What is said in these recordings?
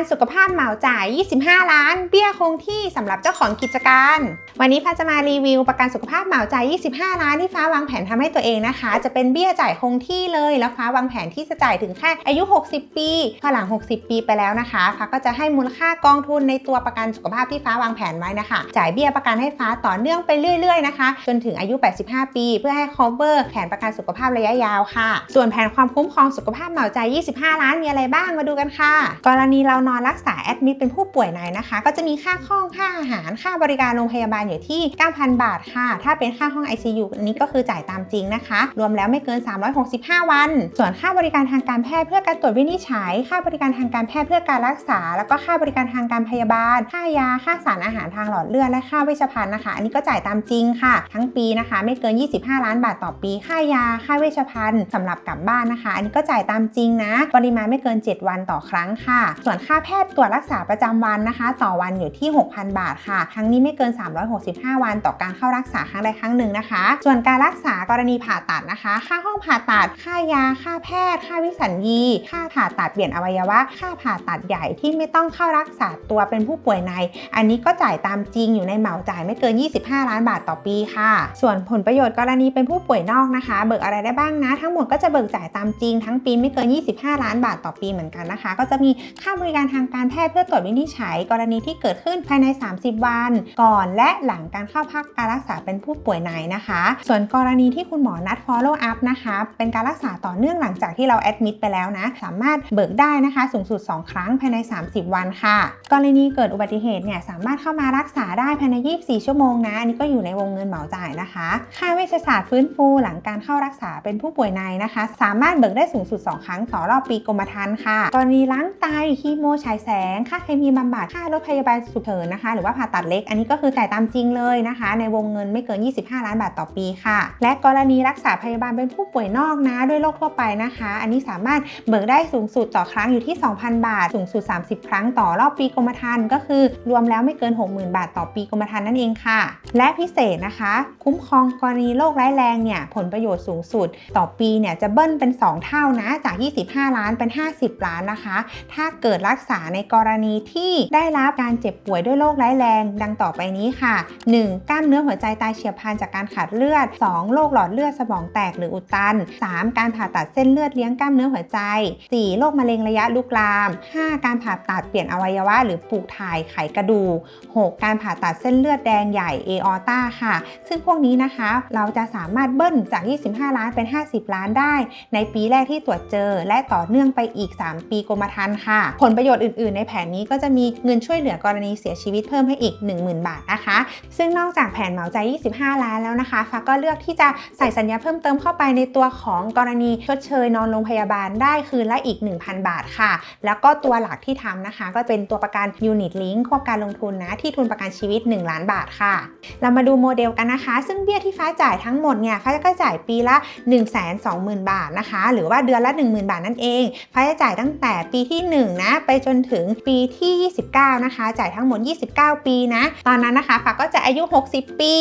กันสุขภาพเหมาจ่าย 25 ล้าน เบี้ยคงที่สำหรับเจ้าของกิจการ วันนี้ฟ้าจะมารีวิวประกันสุขภาพเหมาจ่าย 25 ล้านที่ฟ้าวางแผนทำให้ตัวเองนะคะ จะเป็นเบี้ยจ่ายคงที่เลย แล้วฟ้าวางแผนที่จะจ่ายถึงแค่อายุ 60 ปีพอหลัง 60 ปีไปแล้วนะคะ ฟ้าก็จะให้มูลค่ากองทุนในตัวประกันสุขภาพที่ฟ้าวางแผนไว้นะคะ จ่ายเบี้ยประกันให้ฟ้าต่อเนื่องไปเรื่อย ๆ นะคะ จนถึงอายุ 85 ปี เพื่อให้ cover แผนประกันสุขภาพระยะยาวค่ะ ส่วนแผนความคุ้มครองสุขภาพเหมาจ่าย 25 ล้านมีอะไรบ้างมาดูกันค่ะ กรณีเรานอนรักษาแอดมิดเป็นผู้ป่วยในนะคะ ก็จะมีค่าห้องค่าอาหารค่าบริการโรงพยาบาลอยู่ที่ 9,000 บาทค่ะ ถ้าเป็นค่าห้อง ICU อันนี้ก็คือจ่ายตามจริงนะคะ รวมแล้วไม่เกิน 365 วัน ส่วนค่าบริการทางการแพทย์เพื่อการตรวจวินิจฉัย ค่าบริการทางการแพทย์เพื่อการรักษา แล้วก็ค่าบริการทางการพยาบาล ค่ายาค่าสารอาหารทางหลอดเลือดและค่าเวชภัณฑ์นะคะ อันนี้ก็จ่ายตามจริงค่ะ ทั้งปีนะคะ ไม่เกิน 25 ล้านบาทต่อปี ค่ายาค่าเวชภัณฑ์สำหรับกลับบ้านนะคะ อันนี้ก็จ่ายตามจริงนะ ปริมาณไม่เกิน 7 วันต่อครั้งค่ะ ส่วนค่า่าแพทย์ตรวจรักษาประจำวันนะคะ ต่อวันอยู่ที่ 6,000 บาทค่ะทั้งนี้ไม่เกิน 365 วันต่อการเข้ารักษาครั้งใดครั้งหนึ่งนะคะ ส่วนการรักษากรณีผ่าตัดนะคะ ค่าห้องผ่าตัด ค่ายา ค่าแพทย์ ค่าวิสัญญี ค่าผ่าตัดเปลี่ยนอวัยวะ ค่าผ่าตัดใหญ่ที่ไม่ต้องเข้ารักษาตัวเป็นผู้ป่วยใน อันนี้ก็จ่ายตามจริงอยู่ในเหมาจ่ายไม่เกิน 25 ล้านบาทต่อปีค่ะ ส่วนผลประโยชน์กรณีเป็นผู้ป่วยนอกนะคะ เบิกอะไรได้บ้างนะ ทั้งหมดก็จะเบิกจ่ายตามจริงทั้งปีไม่เกิน 25 ล้านบาทต่อปีเหมือนกันนะคะ ก็จะมีค่าบริการการทางการแพทย์เพื่อตรวจวินิจฉัย กรณีที่เกิดขึ้นภายใน 30 วัน ก่อนและหลังการเข้าพักการรักษาเป็นผู้ป่วยในนะคะ ส่วนกรณีที่คุณหมอนัด follow up นะคะ เป็นการรักษาต่อเนื่องหลังจากที่เรา admit ไปแล้วนะ สามารถเบิกได้นะคะ สูงสุด 2 ครั้งภายใน 30 วันค่ะ กรณีเกิดอุบัติเหตุเนี่ยสามารถเข้ามารักษาได้ภายใน 24 ชั่วโมงนะ อันนี้ก็อยู่ในวงเงินเหมาจ่ายนะคะ ค่าเวชศาสตร์ฟื้นฟูหลังการเข้ารักษาเป็นผู้ป่วยในนะคะ สามารถเบิกได้สูงสุด 2 ครั้งต่อรอบปีกรมธรรม์ค่ะ กรณีล้างไตคีโมฉายแสง ค่าเคมีบำบัด ค่ารถพยาบาลฉุกเฉินนะคะ หรือว่าผ่าตัดเล็ก อันนี้ก็คือจ่ายตามจริงเลยนะคะ ในวงเงินไม่เกิน 25 ล้านบาทต่อปีค่ะ และกรณีรักษาพยาบาลเป็นผู้ป่วยนอกนะ ด้วยโรคทั่วไปนะคะ อันนี้สามารถเบิกได้สูงสุดต่อครั้งอยู่ที่ 2,000 บาท สูงสุด 30 ครั้งต่อรอบปีกรมธรรม์ก็คือ รวมแล้วไม่เกิน 60,000 บาทต่อปีกรมธรรม์นั่นเองค่ะ และพิเศษนะคะ คุ้มครองกรณีโรคร้ายแรงเนี่ยผลประโยชน์สูงสุด ต่อปีเนี่ยจะเบิ้ลเป็น 2 เท่านะจาก 25 ล้านเป็น 50 ล้านนะคะ ถ้าเกิดรักษาในกรณีที่ได้รับการเจ็บป่วยด้วยโรคร้ายแรง ดังต่อไปนี้ค่ะ 1. กล้ามเนื้อหัวใจตายเฉียบพลันจากการขาดเลือด 2. โรคหลอดเลือดสมองแตกหรืออุดตัน 3. การผ่าตัดเส้นเลือดเลี้ยงกล้ามเนื้อหัวใจ 4. โรคมะเร็งระยะลุกลาม 5. การผ่าตัดเปลี่ยนอวัยวะ หรือปลูกถ่ายไขกระดูก 6. การผ่าตัดเส้นเลือดแดงใหญ่เอออต้าค่ะ ซึ่งพวกนี้นะคะ เราจะสามารถเบิ้ลจาก 25 ล้านเป็น 50 ล้านได้ ในปีแรกที่ตรวจเจอ และต่อเนื่องไปอีก 3 ปีกรมธรรม์ค่ะ ผลประโยชน์อื่น ๆ ในแผนนี้ก็จะมีเงินช่วยเหลือกรณีเสียชีวิตเพิ่มให้อีก 10,000 บาทนะคะ ซึ่งนอกจากแผนเหมาใจ25 ล้านแล้วนะคะ ฟ้าก็เลือกที่จะใส่สัญญาเพิ่มเติมเข้าไปในตัวของกรณีชดเชยนอนโรงพยาบาลได้คืนละอีก 1,000 บาทค่ะ แล้วก็ตัวหลักที่ทำนะคะ ก็เป็นตัวประกัน Unit Link ควบการลงทุนนะที่ทุนประกันชีวิต 1 ล้านบาทค่ะ เรามาดูโมเดลกันนะคะ ซึ่งเบี้ยที่ฟ้าจ่ายทั้งหมดเนี่ยฟ้าก็จ่ายปีละ 1 2 0 0 0 0 บาทนะคะ หรือว่าเดือนละ 10,000 บาทนั่นเอง ฟ้าจะจ่ายตั้งแต่ปีที่ 1 นะ ไปจนถึงปีที่ 29 นะคะ จ่ายทั้งหมด 29 ปีนะ ตอนนั้นนะคะฟ้าก็จะอายุ 60 ปี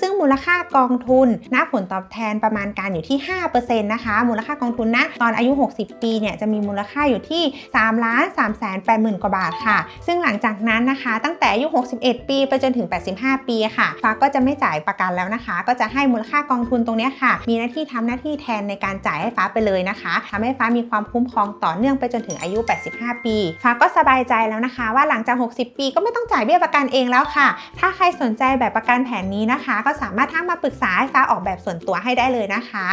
ซึ่งมูลค่ากองทุนณผลตอบแทนประมาณการอยู่ที่ 5%นะคะ มูลค่ากองทุนณตอนอายุ 60 ปีเนี่ยจะมีมูลค่าอยู่ที่3ล้าน3แสน8หมื่นกว่าบาทค่ะ ซึ่งหลังจากนั้นนะคะ ตั้งแต่อายุ 61 ปีไปจนถึง 85 ปีค่ะฟ้าก็จะไม่จ่ายประกันแล้วนะคะ ก็จะให้มูลค่ากองทุนตรงนี้ค่ะ มีหน้าที่ทำหน้าที่แทนในการจ่ายให้ฟ้าไปเลยนะคะทำให้ฟ้ามีความคุ้มครองต่อเนื่องไปจนถึงอายุ 85 ปีฟ้าก็สบายใจแล้วนะคะ ว่าหลังจาก 60 ปีก็ไม่ต้องจ่ายเบี้ยประกันเองแล้วค่ะ ถ้าใครสนใจแบบประกันแผนนี้นะคะ ก็สามารถทักมาปรึกษาให้ฟ้าออกแบบส่วนตัวให้ได้เลยนะคะ